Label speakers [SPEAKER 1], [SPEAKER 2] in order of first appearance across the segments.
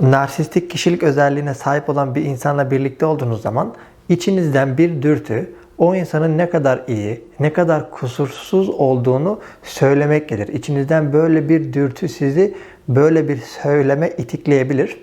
[SPEAKER 1] Narsistik kişilik özelliğine sahip olan bir insanla birlikte olduğunuz zaman içinizden bir dürtü o insanın ne kadar iyi, ne kadar kusursuz olduğunu söylemek gelir. İçinizden böyle bir dürtü sizi böyle bir söyleme itikleyebilir.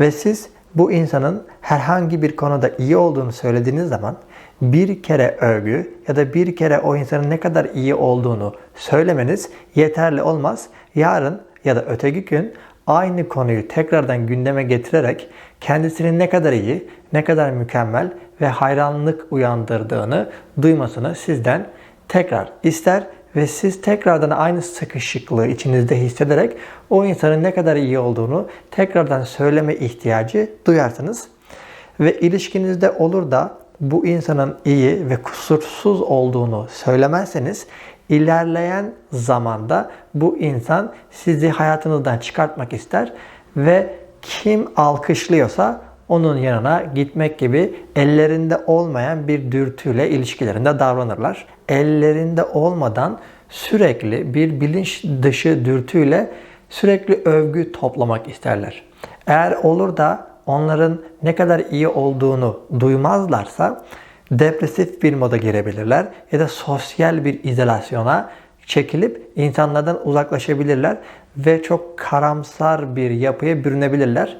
[SPEAKER 1] Ve siz bu insanın herhangi bir konuda iyi olduğunu söylediğiniz zaman bir kere övgü ya da bir kere o insanın ne kadar iyi olduğunu söylemeniz yeterli olmaz. Yarın ya da öteki gün aynı konuyu tekrardan gündeme getirerek kendisinin ne kadar iyi, ne kadar mükemmel ve hayranlık uyandırdığını duymasını sizden tekrar ister ve siz tekrardan aynı sıkışıklığı içinizde hissederek o insanın ne kadar iyi olduğunu tekrardan söyleme ihtiyacı duyarsınız. Ve ilişkinizde olur da bu insanın iyi ve kusursuz olduğunu söylemezseniz ilerleyen zamanda bu insan sizi hayatınızdan çıkartmak ister ve kim alkışlıyorsa onun yanına gitmek gibi ellerinde olmayan bir dürtüyle ilişkilerinde davranırlar. Ellerinde olmadan sürekli bir bilinç dışı dürtüyle sürekli övgü toplamak isterler. Eğer olur da onların ne kadar iyi olduğunu duymazlarsa depresif bir moda girebilirler ya da sosyal bir izolasyona çekilip insanlardan uzaklaşabilirler ve çok karamsar bir yapıya bürünebilirler.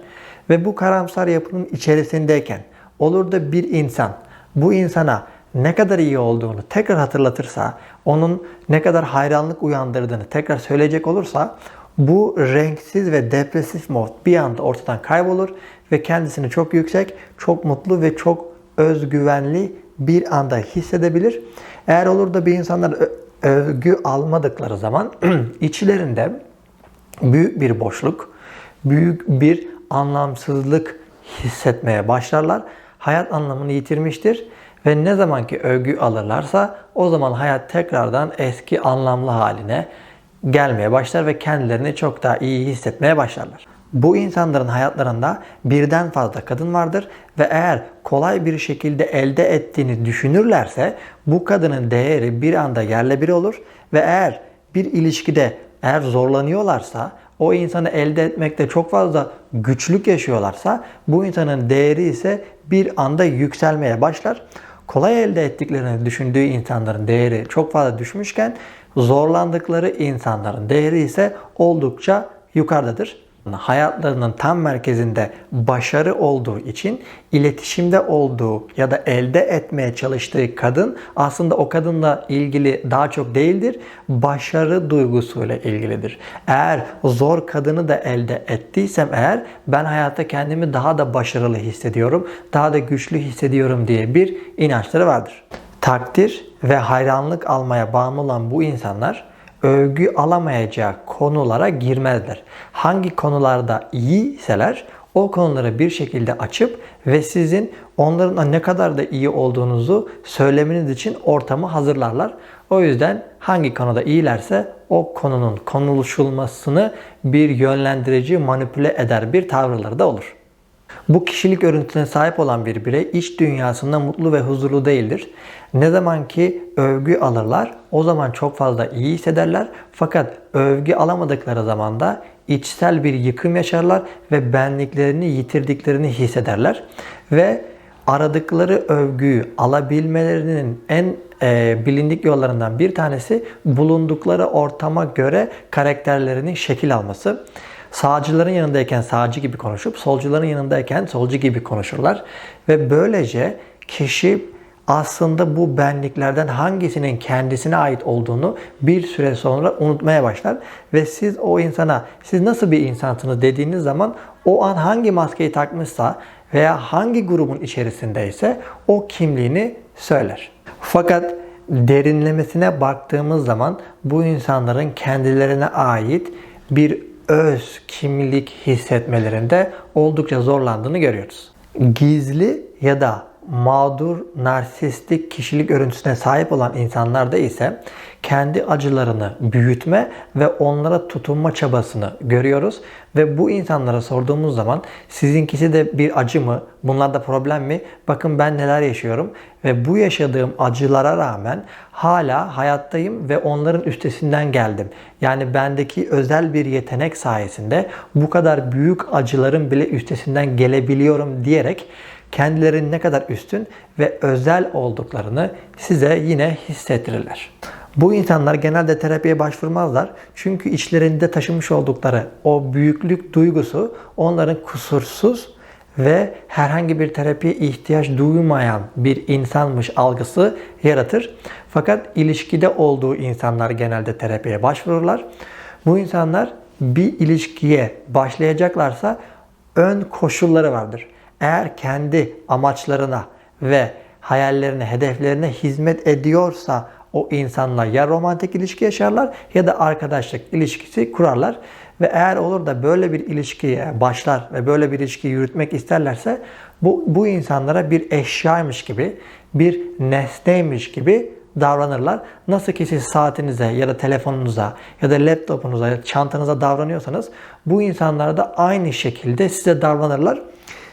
[SPEAKER 1] Ve bu karamsar yapının içerisindeyken olur da bir insan bu insana ne kadar iyi olduğunu tekrar hatırlatırsa, onun ne kadar hayranlık uyandırdığını tekrar söyleyecek olursa bu renksiz ve depresif mod bir anda ortadan kaybolur ve kendisini çok yüksek, çok mutlu ve çok özgüvenli bir anda hissedebilir. Eğer olur da bir insanlar övgü almadıkları zaman içlerinde büyük bir boşluk, büyük bir anlamsızlık hissetmeye başlarlar. Hayat anlamını yitirmiştir ve ne zaman ki övgü alırlarsa o zaman hayat tekrardan eski anlamlı haline gelmeye başlar ve kendilerini çok daha iyi hissetmeye başlarlar. Bu insanların hayatlarında birden fazla kadın vardır ve eğer kolay bir şekilde elde ettiğini düşünürlerse bu kadının değeri bir anda yerle bir olur ve eğer bir ilişkide eğer zorlanıyorlarsa o insanı elde etmekte çok fazla güçlük yaşıyorlarsa bu insanın değeri ise bir anda yükselmeye başlar. Kolay elde ettiklerini düşündüğü insanların değeri çok fazla düşmüşken zorlandıkları insanların değeri ise oldukça yukarıdadır hayatlarının tam merkezinde başarı olduğu için iletişimde olduğu ya da elde etmeye çalıştığı kadın aslında o kadınla ilgili daha çok değildir. Başarı duygusuyla ilgilidir. Eğer zor kadını da elde ettiysem eğer ben hayatta kendimi daha da başarılı hissediyorum, daha da güçlü hissediyorum diye bir inançları vardır. Takdir ve hayranlık almaya bağımlı olan bu insanlar övgü alamayacağı konulara girmezler. Hangi konularda iyiyseler o konuları bir şekilde açıp ve sizin onların ne kadar da iyi olduğunuzu söylemeniz için ortamı hazırlarlar. O yüzden hangi konuda iyilerse o konunun konuşulmasını bir yönlendirici manipüle eder bir tavırları da olur. Bu kişilik örüntüsüne sahip olan bir birey iç dünyasında mutlu ve huzurlu değildir. Ne zaman ki övgü alırlar o zaman çok fazla iyi hissederler. Fakat övgü alamadıkları zaman da içsel bir yıkım yaşarlar ve benliklerini yitirdiklerini hissederler. Ve aradıkları övgüyü alabilmelerinin en e, bilindik yollarından bir tanesi bulundukları ortama göre karakterlerinin şekil alması. Sağcıların yanındayken sağcı gibi konuşup solcuların yanındayken solcu gibi konuşurlar. Ve böylece kişi aslında bu benliklerden hangisinin kendisine ait olduğunu bir süre sonra unutmaya başlar. Ve siz o insana siz nasıl bir insansınız dediğiniz zaman o an hangi maskeyi takmışsa veya hangi grubun içerisindeyse o kimliğini söyler. Fakat derinlemesine baktığımız zaman bu insanların kendilerine ait bir öz kimlik hissetmelerinde oldukça zorlandığını görüyoruz. Gizli ya da mağdur, narsistik kişilik örüntüsüne sahip olan insanlarda ise kendi acılarını büyütme ve onlara tutunma çabasını görüyoruz. Ve bu insanlara sorduğumuz zaman sizinkisi de bir acı mı? Bunlarda problem mi? Bakın ben neler yaşıyorum ve bu yaşadığım acılara rağmen hala hayattayım ve onların üstesinden geldim. Yani bendeki özel bir yetenek sayesinde bu kadar büyük acıların bile üstesinden gelebiliyorum diyerek kendilerinin ne kadar üstün ve özel olduklarını size yine hissettirirler. Bu insanlar genelde terapiye başvurmazlar. Çünkü içlerinde taşımış oldukları o büyüklük duygusu onların kusursuz ve herhangi bir terapiye ihtiyaç duymayan bir insanmış algısı yaratır. Fakat ilişkide olduğu insanlar genelde terapiye başvururlar. Bu insanlar bir ilişkiye başlayacaklarsa ön koşulları vardır. Eğer kendi amaçlarına ve hayallerine, hedeflerine hizmet ediyorsa o insanla ya romantik ilişki yaşarlar ya da arkadaşlık ilişkisi kurarlar. Ve eğer olur da böyle bir ilişkiye başlar ve böyle bir ilişki yürütmek isterlerse bu, bu insanlara bir eşyaymış gibi, bir nesneymiş gibi davranırlar. Nasıl ki siz saatinize ya da telefonunuza ya da laptopunuza ya da çantanıza davranıyorsanız bu insanlar da aynı şekilde size davranırlar.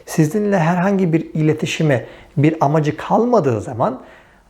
[SPEAKER 1] Sizinle herhangi bir iletişime bir amacı kalmadığı zaman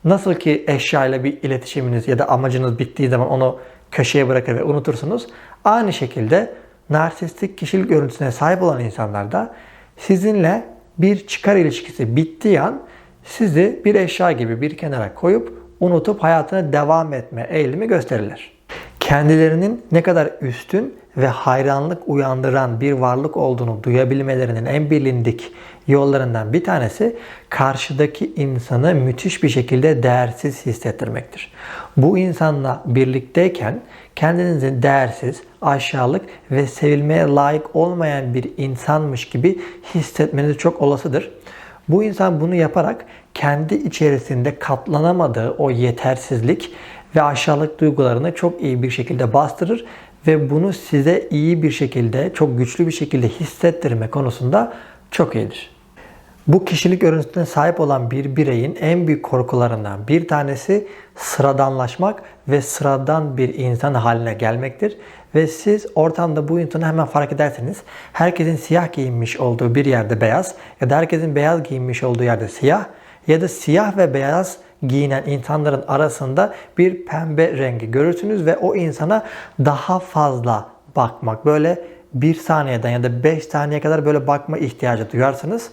[SPEAKER 1] Nasıl ki eşyayla bir iletişiminiz ya da amacınız bittiği zaman onu köşeye bırakır ve unutursunuz. Aynı şekilde narsistik kişilik görüntüsüne sahip olan insanlar da sizinle bir çıkar ilişkisi bittiği an sizi bir eşya gibi bir kenara koyup unutup hayatına devam etme eğilimi gösterirler. Kendilerinin ne kadar üstün ve hayranlık uyandıran bir varlık olduğunu duyabilmelerinin en bilindik yollarından bir tanesi karşıdaki insanı müthiş bir şekilde değersiz hissettirmektir. Bu insanla birlikteyken kendinizi değersiz, aşağılık ve sevilmeye layık olmayan bir insanmış gibi hissetmeniz çok olasıdır. Bu insan bunu yaparak kendi içerisinde katlanamadığı o yetersizlik ve aşağılık duygularını çok iyi bir şekilde bastırır ve bunu size iyi bir şekilde, çok güçlü bir şekilde hissettirme konusunda çok iyidir. Bu kişilik örüntüsüne sahip olan bir bireyin en büyük korkularından bir tanesi sıradanlaşmak ve sıradan bir insan haline gelmektir. Ve siz ortamda bu insanı hemen fark ederseniz herkesin siyah giyinmiş olduğu bir yerde beyaz ya da herkesin beyaz giyinmiş olduğu yerde siyah ya da siyah ve beyaz giyinen insanların arasında bir pembe rengi görürsünüz ve o insana daha fazla bakmak böyle bir saniyeden ya da 5 saniye kadar böyle bakma ihtiyacı duyarsınız.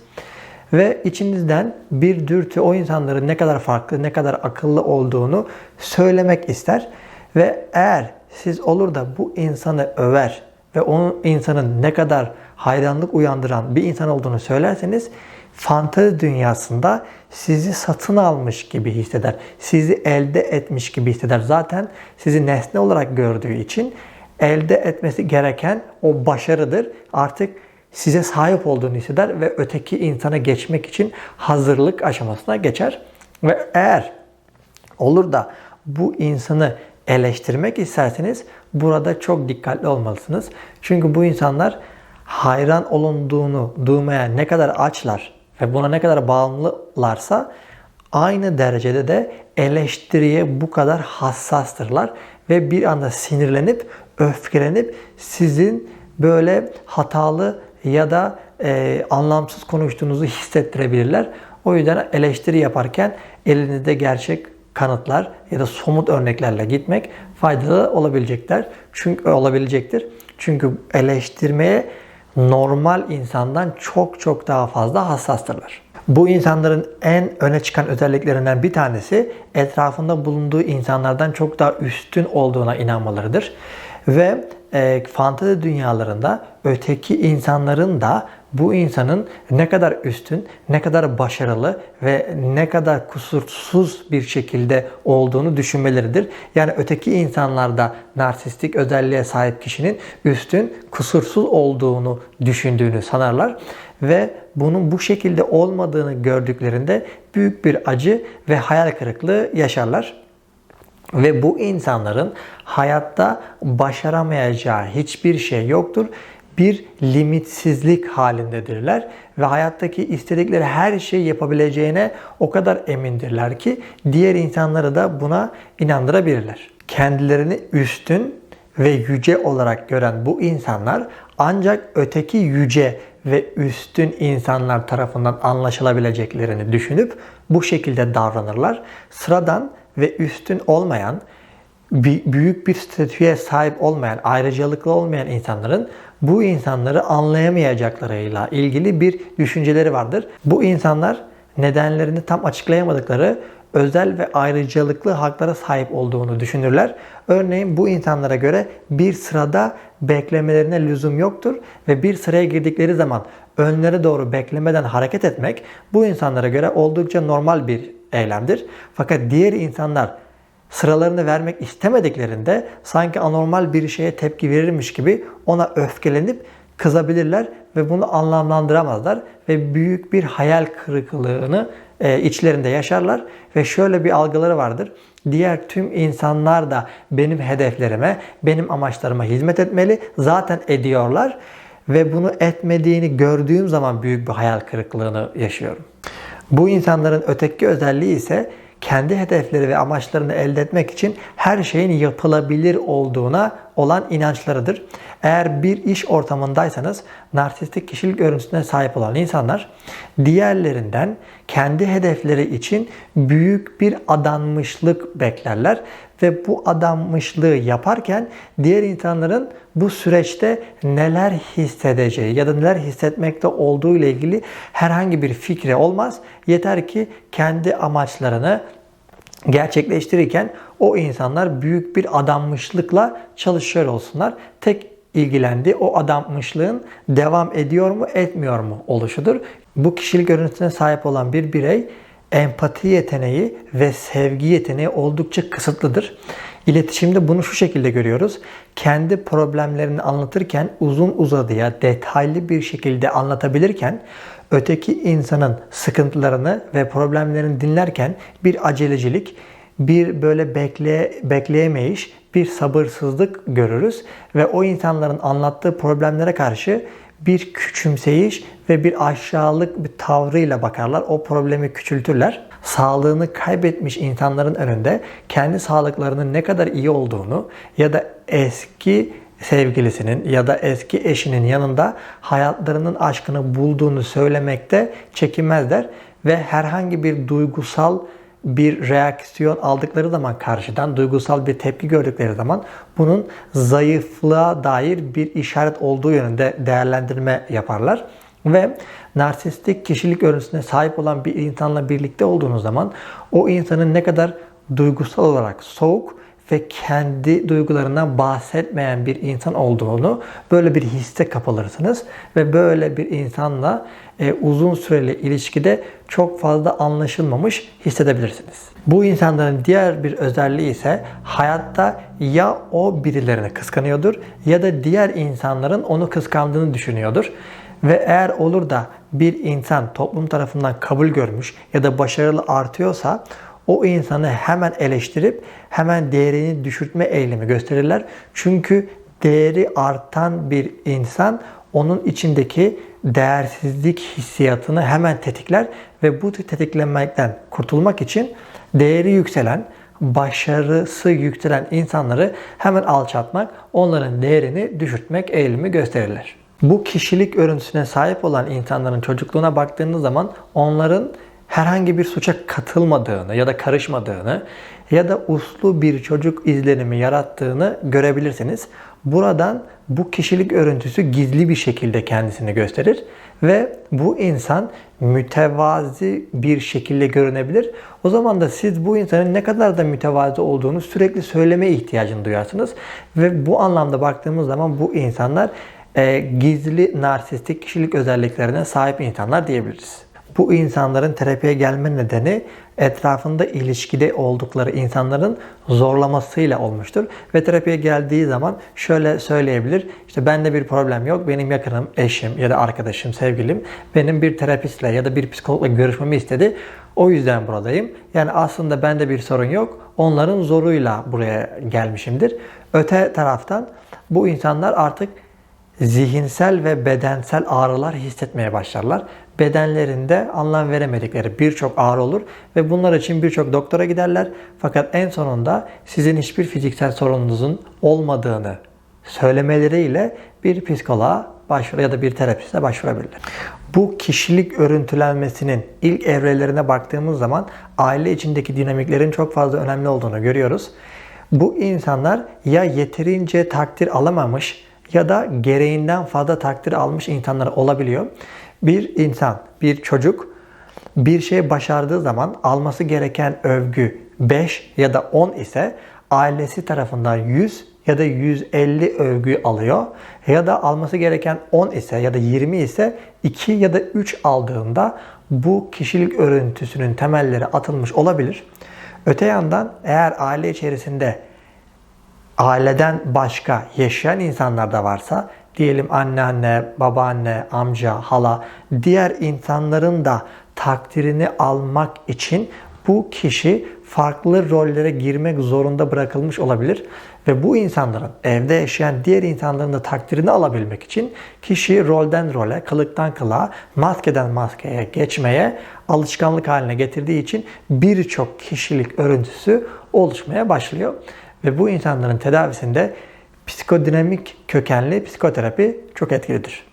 [SPEAKER 1] Ve içinizden bir dürtü o insanların ne kadar farklı, ne kadar akıllı olduğunu söylemek ister. Ve eğer siz olur da bu insanı över ve onun insanın ne kadar hayranlık uyandıran bir insan olduğunu söylerseniz fantezi dünyasında sizi satın almış gibi hisseder. Sizi elde etmiş gibi hisseder. Zaten sizi nesne olarak gördüğü için elde etmesi gereken o başarıdır. Artık size sahip olduğunu hisseder ve öteki insana geçmek için hazırlık aşamasına geçer. Ve eğer olur da bu insanı eleştirmek isterseniz burada çok dikkatli olmalısınız. Çünkü bu insanlar hayran olunduğunu duymaya ne kadar açlar ve buna ne kadar bağımlılarsa aynı derecede de eleştiriye bu kadar hassastırlar ve bir anda sinirlenip öfkelenip sizin böyle hatalı ya da e, anlamsız konuştuğunuzu hissettirebilirler. O yüzden eleştiri yaparken elinizde gerçek kanıtlar ya da somut örneklerle gitmek faydalı olabilecekler. Çünkü olabilecektir. Çünkü eleştirmeye normal insandan çok çok daha fazla hassastırlar. Bu insanların en öne çıkan özelliklerinden bir tanesi etrafında bulunduğu insanlardan çok daha üstün olduğuna inanmalarıdır. Ve e, fantezi dünyalarında öteki insanların da bu insanın ne kadar üstün, ne kadar başarılı ve ne kadar kusursuz bir şekilde olduğunu düşünmeleridir. Yani öteki insanlarda narsistik özelliğe sahip kişinin üstün, kusursuz olduğunu düşündüğünü sanarlar ve bunun bu şekilde olmadığını gördüklerinde büyük bir acı ve hayal kırıklığı yaşarlar. Ve bu insanların hayatta başaramayacağı hiçbir şey yoktur. Bir limitsizlik halindedirler ve hayattaki istedikleri her şeyi yapabileceğine o kadar emindirler ki diğer insanları da buna inandırabilirler. Kendilerini üstün ve yüce olarak gören bu insanlar ancak öteki yüce ve üstün insanlar tarafından anlaşılabileceklerini düşünüp bu şekilde davranırlar. Sıradan ve üstün olmayan, büyük bir statüye sahip olmayan, ayrıcalıklı olmayan insanların bu insanları anlayamayacaklarıyla ilgili bir düşünceleri vardır. Bu insanlar nedenlerini tam açıklayamadıkları özel ve ayrıcalıklı haklara sahip olduğunu düşünürler. Örneğin bu insanlara göre bir sırada beklemelerine lüzum yoktur ve bir sıraya girdikleri zaman önlere doğru beklemeden hareket etmek bu insanlara göre oldukça normal bir eylemdir. Fakat diğer insanlar sıralarını vermek istemediklerinde sanki anormal bir şeye tepki verirmiş gibi ona öfkelenip kızabilirler ve bunu anlamlandıramazlar ve büyük bir hayal kırıklığını e, içlerinde yaşarlar ve şöyle bir algıları vardır. Diğer tüm insanlar da benim hedeflerime, benim amaçlarıma hizmet etmeli. Zaten ediyorlar ve bunu etmediğini gördüğüm zaman büyük bir hayal kırıklığını yaşıyorum. Bu insanların öteki özelliği ise kendi hedefleri ve amaçlarını elde etmek için her şeyin yapılabilir olduğuna olan inançlarıdır. Eğer bir iş ortamındaysanız narsistik kişilik örüntüsüne sahip olan insanlar diğerlerinden kendi hedefleri için büyük bir adanmışlık beklerler ve bu adanmışlığı yaparken diğer insanların bu süreçte neler hissedeceği ya da neler hissetmekte olduğu ile ilgili herhangi bir fikri olmaz. Yeter ki kendi amaçlarını gerçekleştirirken o insanlar büyük bir adanmışlıkla çalışıyor olsunlar. Tek ilgilendi o adanmışlığın devam ediyor mu etmiyor mu oluşudur. Bu kişilik görüntüsüne sahip olan bir birey empati yeteneği ve sevgi yeteneği oldukça kısıtlıdır. İletişimde bunu şu şekilde görüyoruz. Kendi problemlerini anlatırken uzun uzadıya detaylı bir şekilde anlatabilirken öteki insanın sıkıntılarını ve problemlerini dinlerken bir acelecilik, bir böyle bekle, bekleyemeyiş, bir sabırsızlık görürüz ve o insanların anlattığı problemlere karşı bir küçümseyiş ve bir aşağılık bir tavrıyla bakarlar. O problemi küçültürler. Sağlığını kaybetmiş insanların önünde kendi sağlıklarının ne kadar iyi olduğunu ya da eski sevgilisinin ya da eski eşinin yanında hayatlarının aşkını bulduğunu söylemekte çekinmezler ve herhangi bir duygusal bir reaksiyon aldıkları zaman karşıdan duygusal bir tepki gördükleri zaman bunun zayıflığa dair bir işaret olduğu yönünde değerlendirme yaparlar. Ve narsistik kişilik örüntüsüne sahip olan bir insanla birlikte olduğunuz zaman o insanın ne kadar duygusal olarak soğuk ve kendi duygularından bahsetmeyen bir insan olduğunu böyle bir hisse kapılırsınız ve böyle bir insanla e, uzun süreli ilişkide çok fazla anlaşılmamış hissedebilirsiniz. Bu insanların diğer bir özelliği ise hayatta ya o birilerini kıskanıyordur ya da diğer insanların onu kıskandığını düşünüyordur. Ve eğer olur da bir insan toplum tarafından kabul görmüş ya da başarılı artıyorsa o insanı hemen eleştirip hemen değerini düşürtme eğilimi gösterirler. Çünkü değeri artan bir insan onun içindeki değersizlik hissiyatını hemen tetikler ve bu tetiklenmekten kurtulmak için değeri yükselen, başarısı yükselen insanları hemen alçaltmak, onların değerini düşürtmek eğilimi gösterirler. Bu kişilik örüntüsüne sahip olan insanların çocukluğuna baktığınız zaman onların herhangi bir suça katılmadığını ya da karışmadığını ya da uslu bir çocuk izlenimi yarattığını görebilirsiniz. Buradan bu kişilik örüntüsü gizli bir şekilde kendisini gösterir ve bu insan mütevazi bir şekilde görünebilir. O zaman da siz bu insanın ne kadar da mütevazi olduğunu sürekli söyleme ihtiyacını duyarsınız. Ve bu anlamda baktığımız zaman bu insanlar e, gizli narsistik kişilik özelliklerine sahip insanlar diyebiliriz. Bu insanların terapiye gelme nedeni etrafında ilişkide oldukları insanların zorlamasıyla olmuştur. Ve terapiye geldiği zaman şöyle söyleyebilir. İşte bende bir problem yok. Benim yakınım, eşim ya da arkadaşım, sevgilim benim bir terapistle ya da bir psikologla görüşmemi istedi. O yüzden buradayım. Yani aslında bende bir sorun yok. Onların zoruyla buraya gelmişimdir. Öte taraftan bu insanlar artık zihinsel ve bedensel ağrılar hissetmeye başlarlar. Bedenlerinde anlam veremedikleri birçok ağrı olur ve bunlar için birçok doktora giderler. Fakat en sonunda sizin hiçbir fiziksel sorununuzun olmadığını söylemeleriyle bir psikoloğa başvuru ya da bir terapiste başvurabilirler. Bu kişilik örüntülenmesinin ilk evrelerine baktığımız zaman aile içindeki dinamiklerin çok fazla önemli olduğunu görüyoruz. Bu insanlar ya yeterince takdir alamamış ya da gereğinden fazla takdir almış insanlar olabiliyor. Bir insan, bir çocuk bir şey başardığı zaman alması gereken övgü 5 ya da 10 ise ailesi tarafından 100 ya da 150 övgü alıyor. Ya da alması gereken 10 ise ya da 20 ise 2 ya da 3 aldığında bu kişilik örüntüsünün temelleri atılmış olabilir. Öte yandan eğer aile içerisinde aileden başka yaşayan insanlar da varsa diyelim anneanne, babaanne, amca, hala diğer insanların da takdirini almak için bu kişi farklı rollere girmek zorunda bırakılmış olabilir ve bu insanların evde yaşayan diğer insanların da takdirini alabilmek için kişi rolden role, kılıktan kılığa, maskeden maskeye geçmeye alışkanlık haline getirdiği için birçok kişilik örüntüsü oluşmaya başlıyor. Ve bu insanların tedavisinde psikodinamik kökenli psikoterapi çok etkilidir.